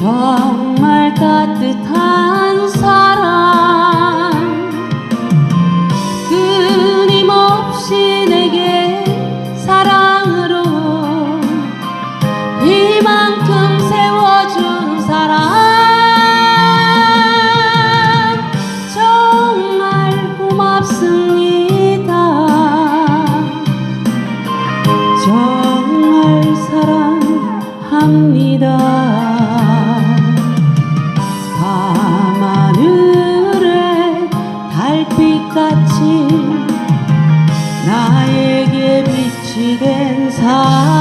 정말 따뜻한 사랑. 끊임없이 내게 사랑으로 이만큼 세워준 사랑. 정말 고맙습니다. 정말 사랑합니다. 같이 나에게 빛이 된 사람